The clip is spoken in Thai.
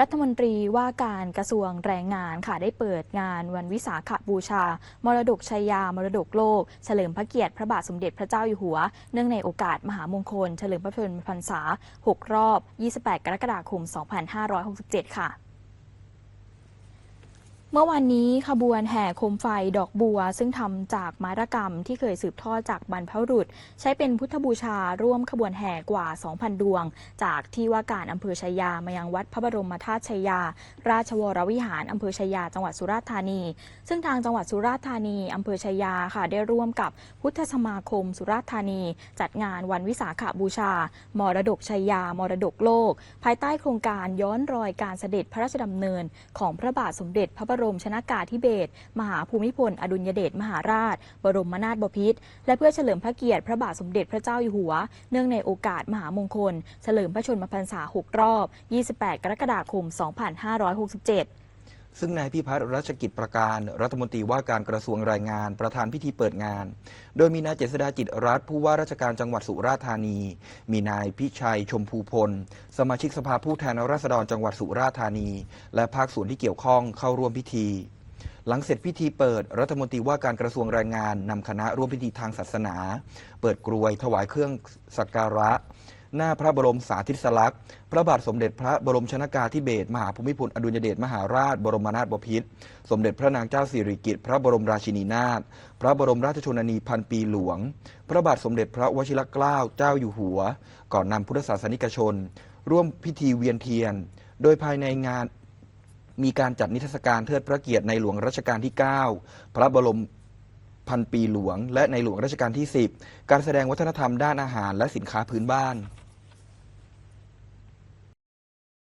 รัฐมนตรีว่าการกระทรวงแรงงานค่ะได้เปิดงานวันวิสาขบูชา มรดกชัยยามรดกโลก เฉลิมพระเกียรติพระบาทสมเด็จพระเจ้าอยู่หัว เนื่องในโอกาสมหามงคล เฉลิมพระชนมพรรษา 6 รอบ 28 กรกฎาคม 2567 ค่ะ เมื่อวันนี้ขบวนแห่โคมไฟดอกบัว ซึ่งทำจากไม้ระกำที่เคยสืบทอดจากบรรพบุรุษ ใช้เป็นพุทธบูชาร่วมขบวนแห่กว่า 2,000 ดวง จากที่ว่าการอำเภอชัยยามายังวัดพระบรมธาตุชัยยา ราชวรวิหารอำเภอชัยยาจังหวัดสุราษฎร์ธานี ซึ่งทางจังหวัดสุราษฎร์ธานีอำเภอชัยยาค่ะได้ร่วมกับพุทธสมาคม สุราษฎร์ธานี จัดงานวันวิสาขบูชา มรดกชัยยามรดกโลก ภายใต้โครงการย้อนรอยการเสด็จพระราชดำเนิน ของพระบาทสมเด็จพระบรรมชนากาธิเบศรมหาภูมิพล อดุลยเดชมหาราช บรมนาถบพิตรและเพื่อเฉลิมพระเกียรติพระบาทสมเด็จพระเจ้าอยู่หัว เนื่องในโอกาสมหามงคล เฉลิมพระชนมพรรษา 6 รอบ 28 กรกฎาคม 2567 ซึ่งนายพิพัฒน์รัชกิจประการ รัฐมนตรีว่าการกระทรวงแรงงานประธานพิธีเปิดงาน โดยมีนายเจษดาจิตรัฐผู้ว่าราชการจังหวัดสุราษฎร์ธานี มีนายพิชัยชมพูพล สมาชิกสภาผู้แทนราษฎรจังหวัดสุราษฎร์ธานี และภาคส่วนที่เกี่ยวข้องเข้าร่วมพิธีหลังเสร็จพิธีเปิดรัฐมนตรีว่าการกระทรวงแรงงานนำคณะร่วมพิธีทางศาสนา เปิดกรวยถวายเครื่องสักการะ หน้าพระบรมสาธิสลักษณ์ พระบาทสมเด็จพระบรมชนากาธิเบศรมหาภูมิพลอดุลยเดชมหาราช บรมนาถบพิตรสมเด็จพระนางเจ้าสิริกิติ์พระบรมราชินีนาถพระบรมราชชนนีพันปีหลวง พระบาทสมเด็จพระวชิรเกล้าเจ้าอยู่หัว ก่อนนำพุทธศาสนิกชน ร่วมพิธีเวียนเทียน โดยภายในงานมีการจัดนิทรรศการเทิดพระเกียรติในหลวงรัชกาลที่ 9 พระบรมพันปีหลวง และในหลวงรัชกาลที่ 10 การแสดงวัฒนธรรมด้านอาหารและสินค้าพื้นบ้าน